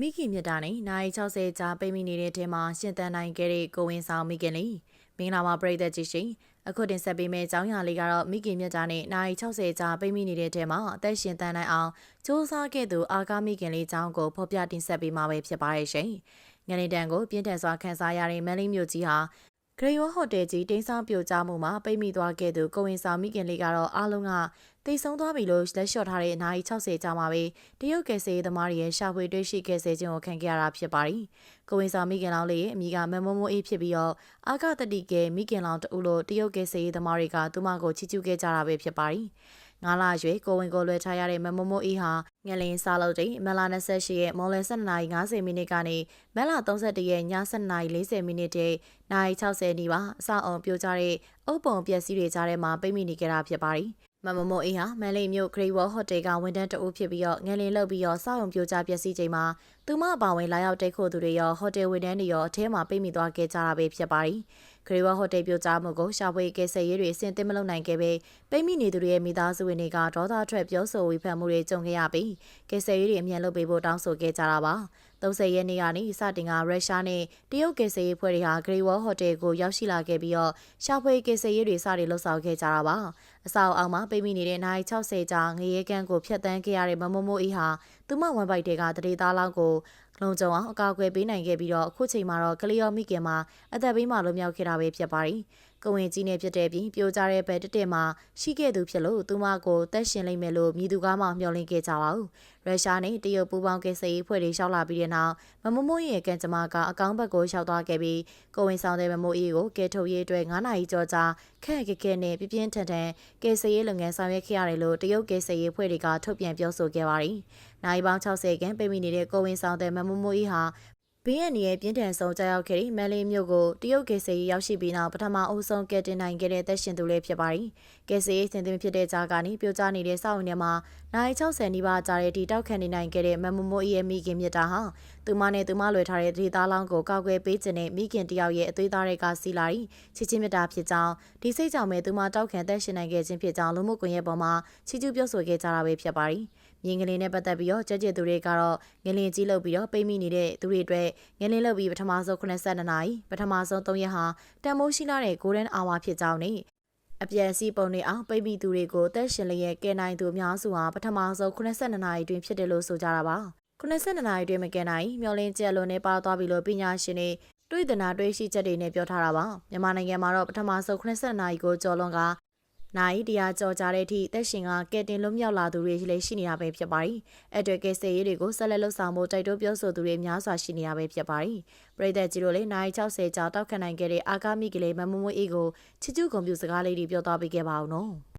မိခင်မြတ်တာနဲ့နိုင်60ကြာပိတ်မိနေတဲ့ထဲမှာရှင်တန်နိုင်ခဲ့တဲ့ကိုဝင်းဆောင်မိခင်လေးမင်္ဂလာပါပရိသတ်ကြီးရှင်အခုတင်ဆက်ပေးမယ့်အကြောင်းအရာလေးကတော့မိခင်မြတ်တာနဲ့နိုင်60ကြာပိတ်မိနေတဲ့ထဲမှာအသက်ရှင်တန်နိုင်အောင်စ조사ခဲ့သူအာကာမိခင်လေးအကြောင်းကိုဖော်ပြတင်ဆက်ပေးမှာပဲဖြစ်ပါရဲ့ရှင်ငလင်တန်ကိုပြင်းထန်စွာခန်းစားရတဲ့မန်လေးမြို့ကြီးဟာ ဂရေဝဟိုတယ်ကြီးတင်းဆောင်ပြိုကျမှုမှာပိတ်မိသွားခဲ့သူကိုဝင်ဆောင်မိခင်လေးကတော့အားလုံးကတိတ်ဆုံးသွားပြီလို့လက်လျှော့ထားတဲ့အနာရီ60ကြာမှာပဲတရုတ်ကယ်ဆယ်ရေးသမားတွေရဲ့ရှာဖွေတွေ့ရှိကယ်ဆယ်ခြင်းကိုခံခဲ့ရတာဖြစ်ပါတယ်။ကိုဝင်ဆောင်မိခင်လောင်လေးရဲ့အမိကမမမိုးအေးဖြစ်ပြီးတော့အာကတတိကဲမိခင်လောင်တူလို့တရုတ်ကယ်ဆယ်ရေးသမားတွေကသူမကိုချီးကျူးခဲ့ကြတာပဲဖြစ်ပါတယ်။ ငါလာရွေကိုဝင်ကိုလွယ်ထားရတဲ့မမမိုးအေးဟာငလင်းစားလို့တိမလာ28ရဲ့မော်လယ်7:50မိနစ်ကနေမလာ31ရဲ့ည7:40မိနစ်တိနိုင်60နီးပါအဆောက်အုံပြိုကျတဲ့အုပ်ပုံပျက်စီးတွေကြားထဲမှာပိတ်မိနေကြတာဖြစ်ပါတယ်။မမမိုးအေးဟာမန်လေးမြို့ဂရိဝေါ်ဟိုတယ်ကဝန်ထမ်းတအုပ်ဖြစ်ပြီးတော့ငလင်လောက်ပြီးတော့စောက်ုံပြိုကျပျက်စီးချိန်မှာသူမအပါဝင်လာရောက်တိတ်ခိုသူတွေရောဟိုတယ်ဝန်ထမ်းတွေရောအထဲမှာပိတ်မိသွားခဲ့ကြတာပဲဖြစ်ပါတယ်။ ဂရိဝေါ်ဟိုတယ်ပြိုကျမှုကိုရှာဖွေကယ်ဆယ်ရေးတွေအဆင့်သင့်မလုပ်နိုင်ခဲ့ပေပိတ်မိနေသူတွေရဲ့မိသားစုဝင်တွေကဒေါသထွက်ပြောဆိုဝေဖန်မှုတွေကြုံခဲ့ရပြီးကယ်ဆယ်ရေးတွေအမြန်လုပ်ပေးဖို့တောင်းဆိုခဲ့ကြတာပါ။30ရက်နေ့ကနေစတင်ကရုရှားနဲ့တရုတ်ကယ်ဆယ်ရေးဖွဲ့တွေဟာဂရီဝေါ်ဟိုတယ်ကိုရောက်ရှိလာခဲ့ပြီးတော့ရှာဖွေကယ်ဆယ်ရေးတွေစတင်လှုပ်ဆောင်ခဲ့ကြတာပါအဆောက်အအုံမှာပိတ်မိနေတဲ့နိုင်60ကြာငရေကန်းကိုဖျက်ဆီးခဲ့ရတဲ့မမမိုးအေးဟာ သူမဝန်ပိုက်တွေကတရေသားလောက်ကိုလုံခြုံအောင်အကာအကွယ်ပေးနိုင်ခဲ့ပြီးတော့အခုချိန်မှာတော့ကလီယောမိခင်မှာအသက်ဘေးမှာလွတ်မြောက်ခဲ့တာပဲဖြစ်ပါတယ်။ ကိုဝင်ကြီးနဲ့ဖြစ်တဲ့ပြီးပြိုကျတဲ့ဘက်တက်တက်မှာရှိခဲ့သူဖြစ်လို့သူမကိုတက်ရှင်လိမ့်မယ်လို့မြည်သူကားမှမျှော်လင့်ခဲ့ကြပါဘူး။ရုရှားနဲ့တရုတ်ပူးပေါင်းကိစ္စရေးဖွဲ့တွေရှောက်လာပြီးတဲ့နောက်မမမိုးရဲ့ကန်ကျမကအကောင့်ဘက်ကိုရှောက်သွားခဲ့ပြီးကိုဝင်ဆောင်တဲ့မမိုးအေးကိုကဲထုတ်ရေးအတွက်9နာရီကျော်ကြာခက်ခက်ခဲနဲ့ပြပြင်းထန်ထန်ကိစ္စရေးလုပ်ငန်းဆောင်ရွက်ခဲ့ရတယ်လို့တရုတ်ကိစ္စရေးဖွဲ့တွေကထုတ်ပြန်ပြောဆိုခဲ့ပါတယ်။နိုင်ပေါင်း60ခန်းပိတ်မိနေတဲ့ကိုဝင်ဆောင်တဲ့မမမိုးအေးဟာ ဘင်းရန်ရဲ့ပြင်းထန်ဆုံးကြောက်ရောက်ခဲ့တဲ့မန်လေးမြို့ကိုတရုတ်ကေဆေးရောက်ရှိပြီးနောက်ပထမအဦးဆုံးကယ်တင်နိုင်ခဲ့တဲ့သက်ရှင်သူလေးဖြစ်ပါတယ်။ကေဆေးစင်သင်ဖြစ်တဲ့ကြားကနေပြိုကျနေတဲ့စောက်ဝင်ထဲမှာနိုင်60နီးပါးကြာတဲ့ဒီတောက်ခံနေနိုင်ခဲ့တဲ့မမမိုးရဲ့မိခင်မြတ်တာဟာသူမနဲ့သူမလွယ်ထားတဲ့ဒေသလောင်းကိုကောက်ွယ်ပေးခြင်းနဲ့မိခင်တယောက်ရဲ့အသွေးသားတွေကစီလာပြီးချစ်ချင်းမြတ်တာဖြစ်ကြောင်းဒီစိတ်ကြောင့်ပဲသူမတောက်ခံသက်ရှင်နိုင်ခဲ့ခြင်းဖြစ်ကြောင်းလူမှုကွန်ရက်ပေါ်မှာချီးကျူးပြောဆိုခဲ့ကြတာပဲဖြစ်ပါတယ်။ မြင်းကလေးနဲ့ပတ်သက်ပြီးတော့ကြက်ကြက်သူတွေကတော့ငလင်ကြီးလုပ်ပြီးတော့ပိတ်မိနေတဲ့သူတွေအတွက်ငလင်လုပ်ပြီးပထမဆုံး82နာရီပထမဆုံး3ရက်ဟာတန်မိုးရှိလာတဲ့ golden hour ဖြစ်ကြောင်းနဲ့အပြည့်အစည်းပုံတွေအောင်ပိတ်မိသူတွေကိုတက်ရှင်လျက်ကဲနိုင်သူအများစုဟာပထမဆုံး82နာရီတွင်ဖြစ်တယ်လို့ဆိုကြတာပါ82နာရီတွင်မကဲနိုင်မျောလင်းကျက်လွန်နေပါသွားပြီလို့ပညာရှင်တွေတွေးသနာတွေးရှိချက်တွေနဲ့ပြောထားတာပါမြန်မာနိုင်ငံမှာတော့ပထမဆုံး82နာရီကိုကျော်လွန်က နိုင်တရားကြော်ကြတဲ့အထိတက်ရှင်ကကဲတင်လွတ်မြောက်လာသူတွေလည်းရှိနေတာပဲဖြစ်ပါတယ်။အဲ့အတွက်ကဲစေရေးတွေကိုဆက်လက်လှုပ်ဆောင်ဖို့တိုက်တွန်းပြောဆိုသူတွေများစွာရှိနေတာပဲဖြစ်ပါတယ်။ပြည်သက်ကြီးတို့လည်းနိုင်60ကြာတောက်ခံနိုင်ခဲ့တဲ့အာကာမိကလေးမမမွေးအေးကိုချစ်ကျူးကွန်ပျူစကားလေးတွေပြောသွားပေးခဲ့ပါအောင်နော်။